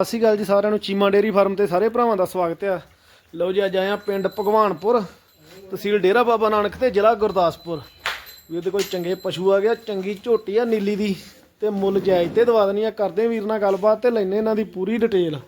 ਸਤਿ ਸ਼੍ਰੀ ਅਕਾਲ ਜੀ ਸਾਰਿਆਂ ਨੂੰ। ਚੀਮਾ ਡੇਰੀ ਫਾਰਮ ਤੇ ਸਾਰੇ ਭਰਾਵਾਂ ਦਾ ਸਵਾਗਤ ਆ ਲਓ ਜੀ, ਅੱਜ ਆਏ ਆ ਪਿੰਡ ਭਗਵਾਨਪੁਰ, ਤਹਿਸੀਲ ਡੇਰਾ ਬਾਬਾ ਨਾਨਕ ਤੇ ਜ਼ਿਲ੍ਹਾ ਗੁਰਦਾਸਪੁਰ। ਵੀਰ ਦੇ ਕੋਈ ਚੰਗੇ ਪਸ਼ੂ ਆ ਗਿਆ ਚੰਗੀ ਝੋਟੀ ਆ ਨੀਲੀ ਦੀ ਤੇ ਮੁੱਲ ਜਾਇਜ਼ ਤੇ ਦਵਾ ਦੇਣੀ ਆ। ਕਰਦੇ ਵੀਰ ਨਾਲ ਗੱਲਬਾਤ ਤੇ ਲੈਨੇ ਇਹਨਾਂ ਦੀ ਪੂਰੀ ਡਿਟੇਲ।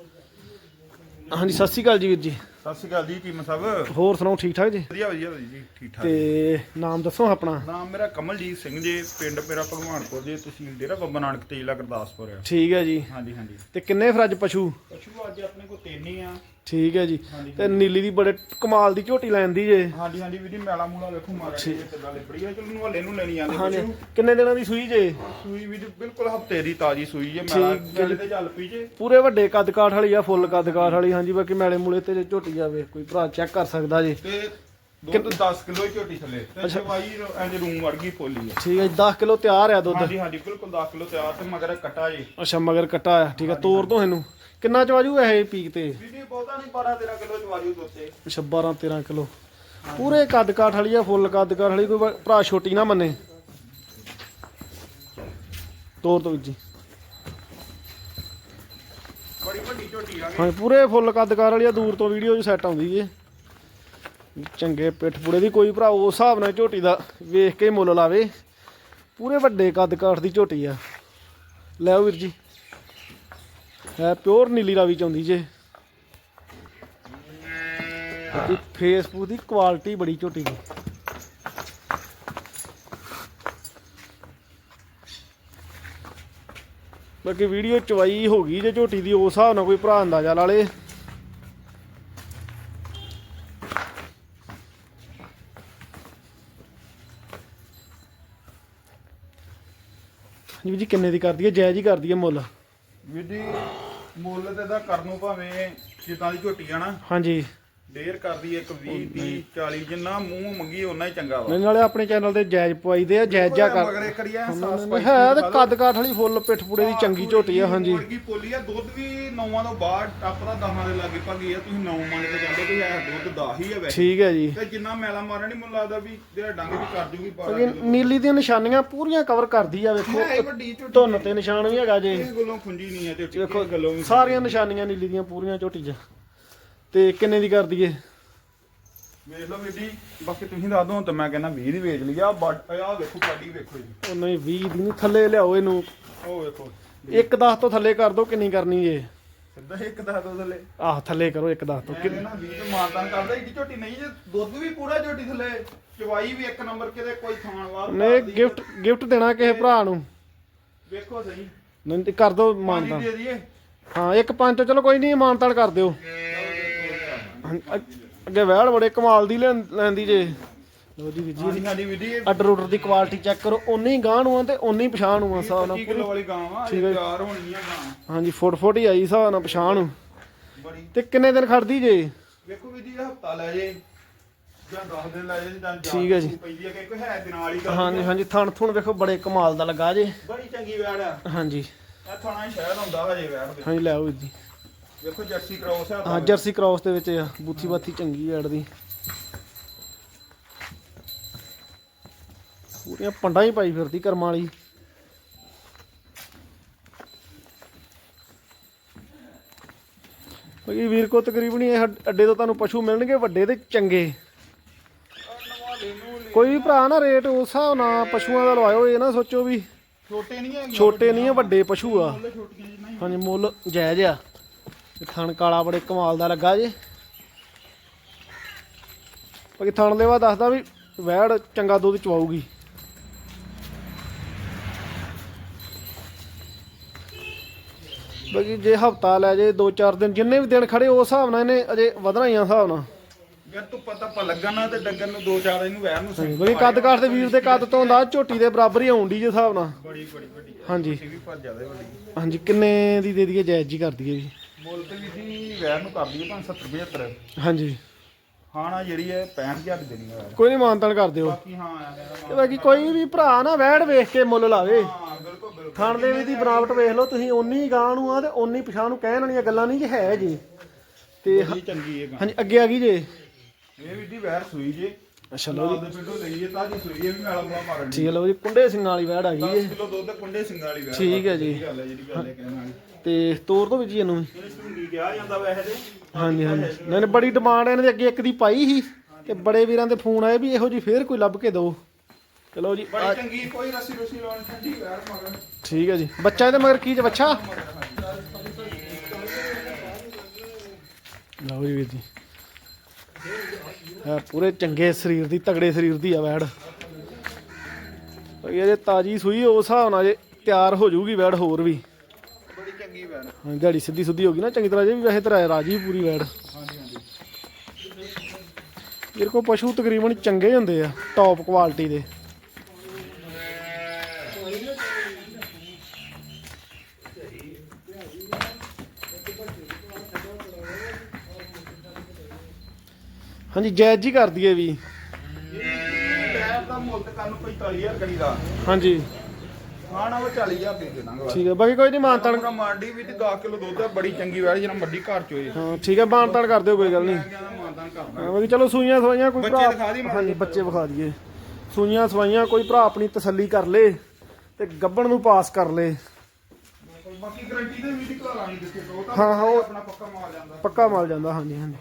ਹਾਂਜੀ, ਸਤਿ ਸ਼੍ਰੀ ਅਕਾਲ ਜੀ ਵੀਰ ਜੀ। ਸਤਿ ਸ਼੍ਰੀ ਅਕਾਲ ਜੀ ਚੀਮਾ ਸਾਹਿਬ ਹੋਰ ਸੁਣਾਓ ਠੀਕ ਠਾਕ ਜੀ? ਵਧੀਆ ਵਧੀਆ ਜੀ ਠੀਕ ਠਾਕ ਤੇ ਨਾਮ ਦੱਸੋ ਆਪਣਾ? ਨਾਮ ਮੇਰਾ ਕਮਲਜੀਤ ਸਿੰਘ ਜੀ ਪਿੰਡ ਮੇਰਾ ਭਗਵਾਨਪੁਰ ਜੀ ਤਹਿਸੀਲ ਡੇਰਾ ਬੱਬਾ ਨਾਨਕ ਤੇ ਜ਼ਿਲ੍ਹਾ ਗੁਰਦਾਸਪੁਰ ਆ। ਠੀਕ ਹੈ ਜੀ। ਹਾਂਜੀ ਹਾਂਜੀ। ਤੇ ਕਿੰਨੇ ਫਿਰ ਅੱਜ ਪਸ਼ੂ? ਪਸ਼ੂ ਅੱਜ ਆਪਣੇ ਕੋਲ ਤਿੰਨ ਹੀ ਆ। ਠੀਕ ਹੈ ਜੀ। ਹਾਂਜੀ। ਤੇ ਨੀਲੀ ਦੀ ਬੜੇ ਕਮਾਲ ਦੀ ਝੋਟੀ ਲੈਂਦੀ ਜੇ। ਹਾਂਜੀ ਹਾਂਜੀ ਵੀਰ ਜੀ ਮੈਲਾ ਮੂਲਾ ਵੇਖੋ ਮਾਰਾ ਜੀ ਕਿੱਦਾਂ ਲਿਬੜੀ ਆ। ਚਲੋ ਨੂੰ ਹਲੇ ਨੂੰ ਲੈਣੀ ਆਂਦੇ ਹਾਂਜੀ। ਕਿੰਨੇ ਦਿਨਾਂ ਦੀ ਸੂਈ ਜੇ? ਸੂਈ ਵੀ ਜੀ ਬਿਲਕੁਲ ਹਫ਼ਤੇ ਦੀ ਤਾਜੀ ਸੂਈ ਹੈ ਮੈਲਾ ਠੀਕ ਹੈ। ਤੇ ਚੱਲ ਪਈ ਜੇ। ਪੂਰੇ ਵੱਡੇ ਕੱਦ ਕਾਠ ਵਾਲੀ ਆ ਫੁੱਲ ਕੱਦ ਕਾਠ ਵਾਲੀ। ਹਾਂਜੀ ਬਾਕੀ ਮੈਲੇ ਮੂਲੇ ਤੇ ਜੇ ਝੋਟੀ ਜਾਵੇ ਕੋਈ ਭਰਾ ਚੈੱਕ ਕਰ ਸਕਦਾ ਜੀ। ਤੇ ਦੁੱਧ 10 ਕਿਲੋ ਹੀ ਝੋਟੀ ਥੱਲੇ। ਤੇ ਚਵਾਈ ਐਂਜ ਰੂਮ ਵਰਗੀ ਫੋਲੀ ਆ। ਠੀਕ ਹੈ ਜੀ 10 ਕਿਲੋ ਤਿਆਰ ਆ ਦੁੱਧ। ਹਾਂਜੀ ਹਾਂਜੀ ਬਿਲਕੁਲ 10 ਕਿਲੋ ਤਿਆਰ ਤੇ ਮਗਰ ਕੱਟਾ ਜੀ। ਅੱਛਾ ਮਗਰ ਕੱਟਾ ਆ। ਠੀਕ ਹੈ ਤੋਰ ਤੋਂ ਇਹਨੂੰ। ਕਿੰਨਾ ਚਵਾਜੂ ਇਹ ਪੀਕ ਤੇ? ਵੀਰ ਜੀ ਬਹੁਤਾ ਨਹੀਂ 12 13 ਕਿਲੋ ਚਵਾਜੂ ਦੋਤੇ ਅੱਛਾ 12 13 ਕਿਲੋ। ਪੂਰੇ ਕੱਦ ਕਾਠ ਵਾਲੀ ਆ ਫੁੱਲ ਕੱਦ ਕਾਠ ਵਾਲੀ ਕੋਈ ਭਰਾ ਛੋਟੀ ਨਾ ਮੰਨੇ। ਤੋਰ ਤੋਂ ਜੀ। ਬੜੀ ਵੱਡੀ ਝੋਟੀ ਆ ਗਈ। ਹਾਂ ਪੂਰੇ ਫੁੱਲ ਕੱਦ ਕਾਰ ਵਾਲੀ ਆ ਦੂਰ ਤੋਂ ਵੀਡੀਓ 'ਚ ਸੈੱਟ ਆਉਂਦੀ ਏ ਚੰਗੇ ਪਿੱਠ ਪੁੜੇ ਦੀ ਕੋਈ ਭਰਾ ਉਸ ਹਿਸਾਬ ਨਾਲ ਝੋਟੀ ਦਾ ਵੇਖ ਕੇ ਹੀ ਮੁੱਲ ਲਾਵੇ। ਪੂਰੇ ਵੱਡੇ ਕੱਦ ਕਾਠ ਦੀ ਝੋਟੀ ਆ। ਲੈ ਵੀਰ ਜੀ। ਹੈ ਪਿਓਰ ਨੀਲੀ ਰਾਵੀ ਚ ਆਉਂਦੀ ਜੇ। ਬਾਕੀ ਫੇਸਬੁੱਕ ਦੀ ਕੁਆਲਿਟੀ ਬੜੀ ਝੋਟੀ ਦੀ। ਬਾਕੀ ਵੀਡੀਓ ਚਵਾਈ ਹੋ ਗਈ ਜੇ ਝੋਟੀ ਦੀ, ਉਸ ਹਿਸਾਬ ਨਾਲ ਕੋਈ ਭਰਾ ਅੰਦਾਜ਼ਾ ਲਾ ਲੇ। ਜੀ ਜੀ, ਕਿੰਨੇ ਦੀ ਕਰਦੀ ਹੈ? ਜਾਇਜ਼ ਹੀ ਕਰਦੀ ਹੈ ਮੁੱਲ। ਵੀਰ ਜੀ ਮੁੱਲ ਤੇ ਦਾ ਕਰਨ ਨੂੰ ਭਾਵੇਂ ਜਿੱਦਾਂ ਦੀ ਝੋਟੀ ਆ ਨਾ। ਹਾਂਜੀ। ਡੇਰ ਕਰਦੀ ਇੱਕ 20 30 40 ਜਿੰਨਾ ਮੂੰਹ ਮੰਗੀ ਓਨਾ ਹੀ ਚੰਗਾ ਵਾ। ਨਹੀਂ ਨਾਲੇ ਆਪਣੇ ਚੈਨਲ ਤੇ ਜਾਇਜ਼ ਪਵਾਈਦੇ ਆ ਜਾਇਜ਼ ਕਰ। ਮਗਰ ਹੈ ਤੇ ਕੱਦ ਕਾਠ ਵਾਲੀ ਫੁੱਲ ਪਿੱਠ ਪੁੜੇ ਦੀ ਚੰਗੀ ਝੋਟੀ ਆ ਹਾਂਜੀ। ਮੁਰਗੀ ਪੋਲੀ ਆ ਦੁੱਧ ਵੀ ਨੌਵਾਂ ਤੋਂ ਬਾਅਦ ਟੱਪਦਾ ਦਹਾਂ ਦੇ ਲਾਗੇ ਭਾਗੀ ਆ ਤੁਸੀਂ ਨੌ ਮੰਨ ਕੇ ਜਾਂਦੇ ਕਿ ਇਹ ਦੁੱਧ 10 ਹੀ ਆ ਵੈਸੇ। ਠੀਕ ਹੈ ਜੀ। ਤੇ ਜਿੰਨਾ ਮੈਲਾ ਮਾਰਨ ਨਹੀਂ ਮੈਨੂੰ ਲੱਗਦਾ ਵੀ ਜਿਹੜਾ ਡੰਗ ਵੀ ਕਰ ਜੂਗੀ ਪਾ ਬਾਕੀ ਨੀਲੀ ਦੀਆਂ ਨਿਸ਼ਾਨੀਆਂ ਪੂਰੀਆਂ ਕਵਰ ਕਰਦੀ ਆ ਵੇਖੋ। ਇਹ ਵੱਡੀ ਝੋਟੀ ਧੁੰਨ ਤੇ ਨਿਸ਼ਾਨ ਵੀ ਹੈਗਾ ਜੇ। ਇਸ ਗੱਲੋਂ ਖੁੰਜੀ ਨਹੀਂ ਆ ਤੇ ਵੇਖੋ ਗੱਲੋਂ ਵੀ ਸਾਰੀਆਂ ਨਿਸ਼ਾਨੀਆਂ ਨੀਲੀ ਦੀਆਂ ਪੂਰੀਆਂ ਝੋਟੀ 'ਚ। ਤੇ ਕਿੰਨੇ ਦੀ ਕਰਦੀ ਏ ਵੇਖ ਲਓ ਜੀ ਬਾਕੀ ਤੁਸੀਂ ਦੱਸ ਦੋ ਤਾਂ ਮੈਂ ਕਹਿੰਦਾ 20 ਦੀ ਵੇਚ ਲਈ ਆ ਬਟ ਆ ਵੇਖੋ ਪਾਡੀ ਵੇਖੋ ਜੀ। ਉਹ ਨਹੀਂ 20 ਦੀ ਨਹੀਂ ਥੱਲੇ ਲਿਆਓ ਇਹਨੂੰ। ਉਹ ਵੇਖੋ। ਇੱਕ 10 ਤੋਂ ਥੱਲੇ ਕਰ ਦੋ ਕਿੰਨੀ ਕਰਨੀ ਏ ਸਿੱਧਾ ਇੱਕ ਦੱਸ ਦੋ ਥੱਲੇ। ਆਹ ਥੱਲੇ ਕਰੋ ਇੱਕ 10 ਤੋਂ। ਮੈਂ ਕਹਿੰਦਾ 20 ਤੇ ਮਾਰਦਾਨ ਕਰਦਾ ਇੱਕ ਝੋਟੀ ਨਹੀਂ ਜੇ ਦੁੱਧ ਵੀ ਪੂਰਾ ਝੋਟੀ ਥੱਲੇ। ਚਵਾਈ ਵੀ ਇੱਕ ਨੰਬਰ ਕਿਤੇ ਕੋਈ ਥਾਣ ਵਾਰ ਨੇ ਗਿਫਟ ਗਿਫਟ ਦੇਣਾ ਕਿਸੇ ਭਰਾ ਨੂੰ। ਵੇਖੋ ਸਹੀ। ਨਹੀਂ ਤੇ ਕਰ ਦੋ ਮਾਨਤਾ ਦੇ ਦਈਏ। ਹਾਂ ਇੱਕ ਪੰਜ ਤੋਂ ਚਲੋ ਕੋਈ ਨਹੀਂ ਮਾਨਤਾਨ ਕਰ ਦਿਓ। ਅੱਗ- ਵਹਿੜ ਬੜੇ ਕਮਾਲ ਦੀ ਲੈਂਦੀ ਜੇ। ਲੋ ਜੀ ਵੀਰ ਜੀ ਵੀਰ ਜੀ ਅੱਡਰ ਉਡਰ ਦੀ ਕੁਆਲਿਟੀ ਚੈੱਕ ਕਰੋ। ਉਨੀ ਗਾਂ ਨੂੰ ਆ ਤੇ ਉਨੀ ਪਛਾਣ ਨੂੰ ਆ ਹਿਸਾਬ ਨਾਲ 25 ਕਿਲੋ ਵਾਲੀ ਗਾਂ ਵਾ ਠੀਕ ਹੈ। ਇਹ ਚਾਰ ਹੋਣੀਆਂ ਗਾਂ ਹਾਂਜੀ ਫੁੱਟ ਫੁੱਟ ਹੀ ਆਈ ਹਿਸਾਬ ਨਾਲ ਪਛਾਣ। ਨੂੰ ਬੜੀ। ਤੇ ਕਿੰਨੇ ਦਿਨ ਖੜਦੀ ਜੇ? ਵੇਖੋ ਵੀਰ ਜੀ ਹਫਤਾ ਲੈ ਜੇ ਜਾਂ 10 ਦਿਨ ਲੈ ਜੇ ਜਾਂ ਠੀਕ ਹੈ ਜੀ। ਪੈਂਦੀ ਹੈ ਕਿ ਕੋਈ ਹੈ ਦਿਨ ਵਾਲੀ ਗੱਲ ਹਾਂਜੀ ਹਾਂਜੀ ਥਣ ਥੁਣ ਵੇਖੋ ਬੜੇ ਕਮਾਲ ਦਾ ਲੱਗਾ ਜੇ। ਬੜੀ ਚੰਗੀ ਵੈੜ ਆ। ਹਾਂਜੀ। ਇਹ ਥਾਣਾ ਹੀ ਸ਼ਹਿਰ ਹੁੰਦਾ ਹਜੇ ਵੈੜ ਹਾਂਜੀ ਲੈ ਆਓ ਵੀਰ ਜੀ। ਵੇਖੋ ਜਰਸੀ ਕ੍ਰੋਸ ਹੈ ਹਾਂ ਜਰਸੀ ਕ੍ਰਾਸ ਦੇ ਵਿੱਚ ਆ ਬੂਥੀ ਬਾਥੀ ਚੰਗੀ ਐਡ ਦੀ ਪੂਰੀਆਂ ਪੰਡਾਂ ਹੀ ਪਾਈ ਫਿਰਦੀ ਕਰਮਾਂ ਵਾਲੀ। ਵੀਰ ਕੋ ਤਕਰੀਬਨ ਇਹ ਅੱਡ- ਅੱਡੇ ਤੋਂ ਤੁਹਾਨੂੰ ਪਸ਼ੂ ਮਿਲਣਗੇ ਵੱਡੇ ਤੇ ਚੰਗੇ। ਕੋਈ ਵੀ ਭਰਾ ਨਾ ਰੇਟ ਉਸ ਹਿਸਾਬ ਨਾਲ ਪਸ਼ੂਆਂ ਦਾ ਲਵਾਇਓ ਇਹ ਨਾ ਸੋਚੋ ਵੀ ਛੋਟੇ ਨਹੀਂ ਹੈਗੇ ਛੋਟੇ ਨਹੀਂ ਆ ਵੱਡੇ ਪਸ਼ੂ ਆ। ਹਾਂਜੀ ਮੁੱਲ ਜਾਇਜ਼ ਆ। ਇਹ ਥਣ ਕਾਲਾ ਬੜੇ ਕਮਾਲ ਦਾ ਲੱਗਾ ਜੇ। ਬਾਕੀ ਥਣ ਲੈਵਾ ਦੱਸਦਾ ਵੀ ਵੈੜ ਚੰਗਾ ਦੁੱਧ ਚਵਾਊਗੀ। ਬਾਕੀ ਜੇ ਹਫਤਾ ਲੈ ਜੇ 2-4 ਦਿਨ ਜਿੰਨੇ ਵੀ ਦਿਨ ਖੜੇ ਉਸ ਹਿਸਾਬ ਨਾਲ ਇਹਨੇ ਅਜੇ ਵਧਣਾ ਹੀ ਆ ਹਿਸਾਬ ਨਾਲ। ਯਾਰ ਤੂੰ ਪਤਾ ਪਾ ਲੱਗਣਾ ਤੇ ਡੰਗਰ ਨੂੰ ਦੋ ਚਾਰ ਇਹਨੂੰ ਵੈਰ ਨੂੰ ਸਹੀ ਬਾਕੀ ਕੱਦ ਕਾਠ ਦੇ ਵੀਰ ਦੇ ਕੱਦ ਤੋਂ ਦਾ ਝੋਟੀ ਦੇ ਬਰਾਬਰ ਹੀ ਆਉਂਦੀ ਜੇ ਹਿਸਾਬ ਨਾਲ। ਬੜੀ ਬੜੀ ਵੱਡੀ। ਹਾਂਜੀ। ਇਹ ਵੀ ਪਰ ਜ਼ਿਆਦਾ ਵੱਡੀ। ਹਾਂਜੀ ਕਿੰਨੇ ਦੀ ਦੇ ਦਈਏ ਜਾਇਜ਼ ਜੀ ਕਰ ਦਈਏ ਜੀ। ਮੁੱਲ ਤੇ ਵੀ ਜੀ ਵੈਰ ਨੂੰ ਕਰਦੀ ਹੈ 570 75 ਹਾਂਜੀ। ਨਾ ਜਿਹੜੀ ਹੈ 65000 ਦੀ ਦੇਣੀ ਹੈ ਕੋਈ ਨਹੀਂ ਮਾਨਤਾਨ ਕਰ ਦਿਓ। ਬਾਕੀ ਹਾਂ ਆ ਗਿਆ ਤੇ ਬਾਕੀ ਕੋਈ ਵੀ ਭਰਾ ਨਾ ਵੈੜ ਵੇਖ ਕੇ ਮੁੱਲ ਲਾਵੇ। ਹਾਂ ਬਿਲਕੁਲ ਬਿਲਕੁਲ। ਦੇ ਵੀ ਦੀ ਬਣਾਵਟ ਵੇਖ ਲਓ ਤੁਸੀਂ ਓਨੀ ਗਾਂ ਨੂੰ ਆ ਤੇ ਓਨੀ ਪਛਾਣ ਨੂੰ ਕਹਿਣ ਵਾਲੀਆਂ ਗੱਲਾਂ ਨਹੀਂ ਜੇ ਹੈ ਜੀ। ਤੇ ਹ- ਬੜੀ ਚੰਗੀ ਹੈ ਗਾਂ। ਹਾਂਜੀ ਅੱਗੇ ਆ ਗਈ ਜੇ। ਇਹ ਵੀ ਦੀ ਵੈਰ ਸੂਈ ਜੇ। ਅੱਛਾ ਲਓ ਪਿੰਡੋਂ ਤਾਂ ਜੀ ਸੂਈ ਹੈ ਵੀ ਮੈਲਾ ਮੁਲਾ ਮਾਰਨ ਠੀਕ ਹੈ ਲਓ ਜੀ ਕੁੰਡੇ ਸਿੰਘਾਂ ਵਾਲੀ ਵੈੜ ਆ ਗਈ 10 ਜੇ ਕਿਲੋ ਦੁੱਧ ਕੁੰਡੇ ਸਿੰਘਾਂ ਵਾਲੀ ਵੈਰ ਠੀਕ ਹੈ ਜੀ। ਸਹੀ ਗੱਲ ਹੈ ਜਿਹੜੀ ਗੱਲ ਹੈ। ਕਹਿਣ ਵਾਲੀ। ਤੇ ਤੋਰ ਦੋ ਵੀ ਜੀ ਇਹਨੂੰ। ਵੀ। ਇਹਨੂੰ ਝੁੰਗੀ ਕਿਹਾ ਜਾਂਦਾ ਵੈਸੇ ਤੇ। ਹਾਂਜੀ ਹਾਂਜੀ। ਨਹੀਂ ਨਹੀਂ ਬੜੀ ਡਿਮਾਂਡ ਇਹਨਾਂ ਦੇ। ਅੱਗੇ ਇੱਕ ਦੀ ਪਾਈ ਸੀ ਤੇ ਬੜੇ ਵੀਰਾਂ ਦੇ ਫੋਨ ਆਏ ਵੀ ਇਹੋ ਜੀ ਫੇਰ ਕੋਈ ਲੱਭ ਕੇ ਦਿਓ ਚਲੋ ਜੀ ਬੜੀ ਚੰਗੀ ਕੋਈ ਰੱਸੀ ਰੁਸੀ ਲਾਉਣੀ ਠੰਡੀ ਵੈਰ ਮਗਰ। ਠੀਕ ਹੈ ਜੀ। ਬੱਚਾ ਇਹਦੇ ਮਗਰ ਕੀ ਜੇ ਬੱਚਾ? ਲਓ ਜੀ ਵੀਰ ਜੀ। ਹੈ ਪੂਰੇ ਚੰਗੇ ਸਰੀਰ ਦੀ ਤਗੜੇ ਸਰੀਰ ਦੀ ਆ ਵੈੜ। ਇਹ ਜੇ ਤਾਜੀ ਸੂਈ ਉਸ ਹਿਸਾਬ ਨਾਲ ਜੇ ਤਿਆਰ ਹੋ ਜਾਊਗੀ ਵੈੜ ਹੋਰ ਵੀ। ਚੰਗੀ ਹਾਂ ਦਿਹਾੜੀ ਸਿੱਧੀ ਸੁੱਧੀ ਹੋ ਗਈ ਨਾ ਚੰਗੀ ਤਰ੍ਹਾਂ ਜੇ ਵੀ ਵੈਸੇ ਤਰ੍ਹਾਂ ਰਾਜੀ ਪੂਰੀ ਵੈੜ। ਹਾਂਜੀ ਹਾਂਜੀ ਮੇਰੇ ਕੋਲ ਪਸ਼ੂ ਤਕਰੀਬਨ ਚੰਗੇ ਹੁੰਦੇ ਆ ਟੌਪ ਕੁਆਲਿਟੀ ਦੇ। ਹਾਂਜੀ ਜਾਇਜ਼ ਜੀ ਕਰ ਦਈਏ ਵੀ ਵੈਰ ਦਾ ਮੁੱਲ ਕਰਨ 45000 ਕਰੀਦਾ। ਹਾਂਜੀ। ਖਾਣਾ ਉਹ 40000 ਦੇ ਦੇਣਾਗਾ ਠੀਕ ਹੈ ਬਾਕੀ ਕੋਈ ਨਹੀਂ ਮਾਨਤਾਨ ਪੂਰਾ ਮਾਂਡੀ ਵੀ ਤੇ 10 ਕਿਲੋ ਦੁੱਧ ਆ ਬੜੀ ਚੰਗੀ ਵੈਰ ਜਿਹੜਾ ਮੱਡੀ ਘਰ ਚ ਹੋਏ ਹਾਂ ਠੀਕ ਹੈ ਮਾਨਤਾਨ ਕਰ ਦਿਓ ਕੋਈ ਗੱਲ ਨਹੀਂ। ਮੈਂ ਕਹਿੰਦਾ ਮਾਨਦਾਨ ਕਰਦਾ ਹਾਂ ਬਾਕੀ ਚਲੋ ਸੂਈਆਂ ਸਵਾਈਆਂ ਕੋਈ ਬੱਚੇ ਦਿਖਾ ਦੀ ਹਾਂਜੀ ਬੱਚੇ ਵਿਖਾ ਦਈਏ। ਸੂਈਆਂ ਸਵਾਈਆਂ ਕੋਈ ਭਰਾ ਆਪਣੀ ਤਸੱਲੀ ਕਰ ਲੇ ਤੇ ਗੱਬਣ ਨੂੰ ਪਾਸ ਕਰ ਲੇ। ਬਾਕੀ ਗਰੰਟੀ ਦੇ ਵੀ ਨਿਕਲਾ ਲਾਣੀ ਜਿੱਥੇ ਕਹੋ ਤਾਂ ਹਾਂ, ਹਾਂ, ਆਪਣਾ ਪੱਕਾ ਮਾਲ ਜਾਂਦਾ। ਪੱਕਾ ਮਾਲ ਜਾਂਦਾ ਹਾਂਜੀ ਹਾਂਜੀ।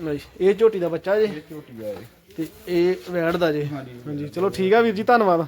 ਨਹੀਂ ਇਹ ਝੋਟੀ ਦਾ ਬੱਚਾ ਜੇ। ਇਹ ਝੋਟੀ ਆ ਇਹ। ਤੇ ਇਹ ਵੈੜ ਦਾ ਜੇ ਹਾਂਜੀ। ਹਾਂਜੀ ਚਲੋ ਠੀਕ ਆ ਵੀਰ ਜੀ ਧੰਨਵਾਦ